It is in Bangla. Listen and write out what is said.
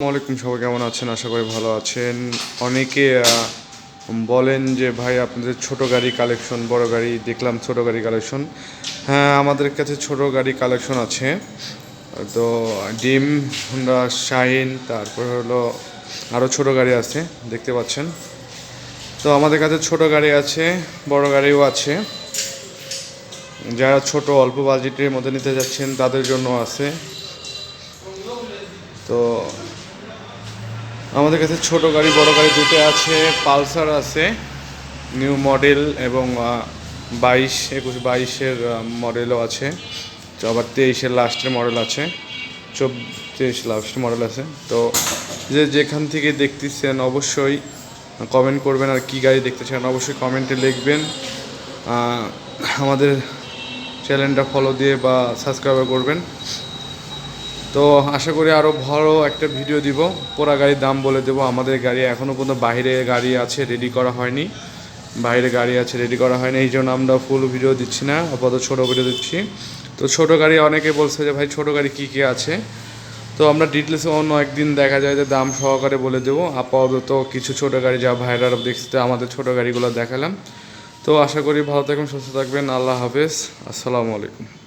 আসসালামাইকুম সবাই কেমন আছেন? আশা করি ভালো আছেন। অনেকে বলেন যে, ভাই, আপনাদের ছোট গাড়ি কালেকশন বড় গাড়ি, দেখলাম ছোট গাড়ি কালেকশন হ্যাঁ আমাদের কাছে ছোট গাড়ি কালেকশন আছে। তো ডিম, হোন্ডা, শাইন, তারপর হলো আরও ছোট গাড়ি আছে, দেখতে পাচ্ছেন। তো আমাদের কাছে ছোট গাড়ি আছে, বড় গাড়িও আছে। যারা ছোট, অল্প বাজেটের মধ্যে নিতে যাচ্ছেন, তাদের জন্য আছে। তো আমাদের কাছে ছোট গাড়ি, বড় গাড়ি দুটো আছে, পালসার আছে, নিউ মডেল এবং বাইশ, একুশ বাইশের মডেলও আছে। আবার তেইশের লাস্টের মডেল আছে। চব্বিশ লাস্ট মডেল আছে। তো যে যেখান থেকে দেখতেছেন অবশ্যই কমেন্ট করবেন আর কী গাড়ি দেখতে চান, অবশ্যই কমেন্টে লিখবেন। আমাদের চ্যানেলটা ফলো দিয়ে বা সাবস্ক্রাইব করবেন। তো আশা করি আরও ভালো একটা ভিডিও দিব। পোড়া গাড়ির দাম বলে দেবো। আমাদের গাড়ি এখনও পর্যন্ত বাইরে গাড়ি আছে রেডি করা হয়নি। বাইরে গাড়ি আছে রেডি করা হয়নি। এই জন্য আমরা ফুল ভিডিও দিচ্ছি না, আপাতত ছোটো ভিডিও দিচ্ছি। তো ছোটো গাড়ি অনেকে বলছে যে, ভাই, ছোটো গাড়ি কী কী আছে? তো আমরা ডিটেলস অন্য একদিন দেখা যায় যে, দাম সহকারে বলে দেবো। আপাতত কিছু ছোটো গাড়ি যা ভাইরা দেখতে আমাদের ছোটো গাড়িগুলো দেখালাম। তো আশা করি ভালো থাকবেন, সুস্থ থাকবেন। আল্লাহ হাফেজ। আসসালামু আলাইকুম।